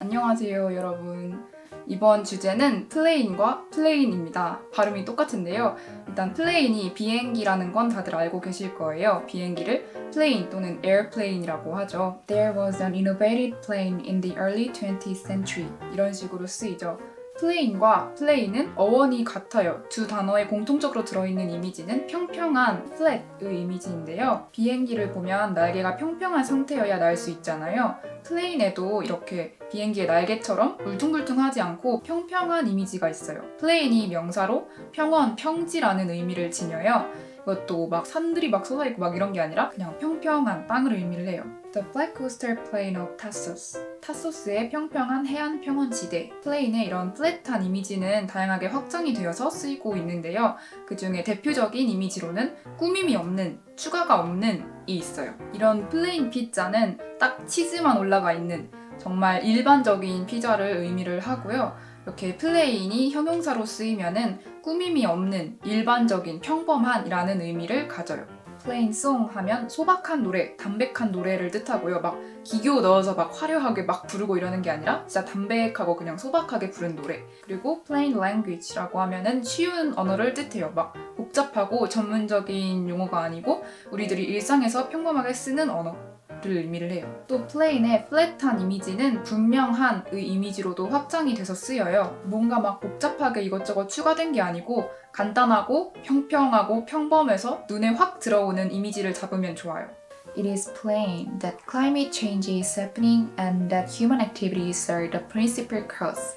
안녕하세요, 여러분. 이번 주제는 플레인과 플레인입니다. 발음이 똑같은데요. 일단 플레인이 비행기라는 건 다들 알고 계실 거예요. 비행기를 플레인 또는 airplane이라고 하죠. There was an innovative plane in the early 20th century. 이런 식으로 쓰이죠. 플레인과 플레인은 어원이 같아요. 두 단어에 공통적으로 들어있는 이미지는 평평한 flat의 이미지인데요. 비행기를 보면 날개가 평평한 상태여야 날 수 있잖아요. 플레인에도 이렇게 비행기의 날개처럼 울퉁불퉁하지 않고 평평한 이미지가 있어요. 플레인이 명사로 평원, 평지라는 의미를 지녀요. 이것도 막 산들이 막 쏟아있고 막 이런 게 아니라 그냥 평평한 땅을 의미를 해요. The Black Coastal Plain of Tassos. 타소스의 평평한 해안 평원 지대. 플레인의 이런 플랫한 이미지는 다양하게 확장이 되어서 쓰이고 있는데요. 그 중에 대표적인 이미지로는 꾸밈이 없는, 추가가 없는 이 있어요. 이런 플레인 피자는 딱 치즈만 올라가 있는 정말 일반적인 피자를 의미를 하고요. 이렇게 플레인이 형용사로 쓰이면은 꾸밈이 없는 일반적인 평범한이라는 의미를 가져요. 플레인 송 하면 소박한 노래, 담백한 노래를 뜻하고요. 막 기교 넣어서 막 화려하게 막 부르고 이러는 게 아니라 진짜 담백하고 그냥 소박하게 부른 노래. 그리고 plain language라고 하면은 쉬운 언어를 뜻해요. 막 복잡하고 전문적인 용어가 아니고 우리들이 일상에서 평범하게 쓰는 언어. 를 의미를 해요. 또 플레인의 플랫한 이미지는 분명한 의 이미지로도 확장이 돼서 쓰여요. 뭔가 막 복잡하게 이것저것 추가된 게 아니고 간단하고 평평하고 평범해서 눈에 확 들어오는 이미지를 잡으면 좋아요. It is plain that climate change is happening and that human activities are the principal cause.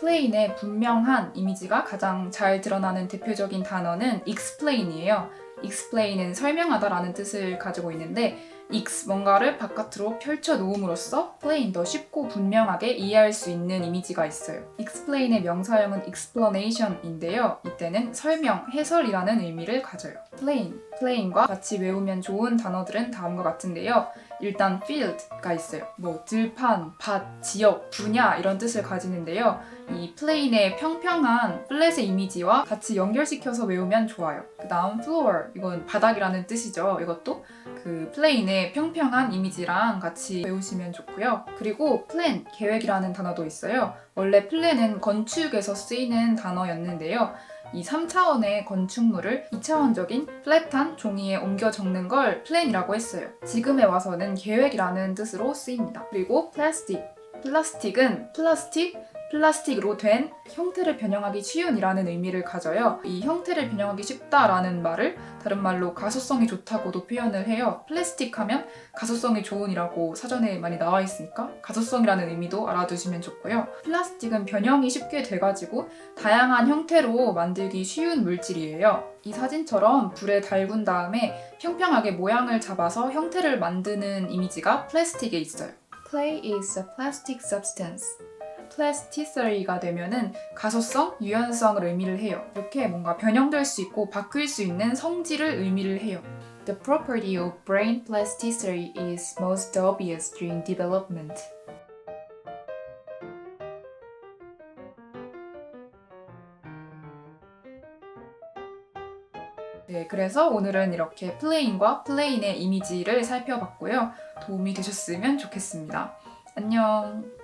플레인의 분명한 이미지가 가장 잘 드러나는 대표적인 단어는 explain이에요. explain은 설명하다라는 뜻을 가지고 있는데 x 뭔가를 바깥으로 펼쳐 놓음으로써 plain 더 쉽고 분명하게 이해할 수 있는 이미지가 있어요. explain의 명사형은 explanation인데요. 이때는 설명, 해설이라는 의미를 가져요. plain, plain과 같이 외우면 좋은 단어들은 다음과 같은데요. 일단 field가 있어요. 뭐 들판, 밭, 지역, 분야 이런 뜻을 가지는데요. 이 플레인의 평평한 플랫의 이미지와 같이 연결시켜서 외우면 좋아요. 그 다음 floor 이건 바닥이라는 뜻이죠. 이것도 그 플레인의 평평한 이미지랑 같이 외우시면 좋고요. 그리고 plan 계획이라는 단어도 있어요. 원래 플랜은 건축에서 쓰이는 단어였는데요. 이 3차원의 건축물을 2차원적인 플랫한 종이에 옮겨 적는 걸 플랜이라고 했어요. 지금에 와서는 계획이라는 뜻으로 쓰입니다. 그리고 플라스틱. 플라스틱은 플라스틱, 플라스틱으로 된 형태를 변형하기 쉬운이라는 의미를 가져요. 이 형태를 변형하기 쉽다라는 말을 다른 말로 가소성이 좋다고도 표현을 해요. 플라스틱 하면 가소성이 좋은이라고 사전에 많이 나와 있으니까 가소성이라는 의미도 알아두시면 좋고요. 플라스틱은 변형이 쉽게 돼가지고 다양한 형태로 만들기 쉬운 물질이에요. 이 사진처럼 불에 달군 다음에 평평하게 모양을 잡아서 형태를 만드는 이미지가 플라스틱에 있어요. Clay is a plastic substance. 플라스티서리가 되면은 가소성, 유연성을 의미를 해요. 이렇게 뭔가 변형될 수 있고 바뀔 수 있는 성질을 의미를 해요. The property of brain plasticity is most obvious during development. 네, 그래서 오늘은 이렇게 플레인과 플레인의 이미지를 살펴봤고요. 도움이 되셨으면 좋겠습니다. 안녕.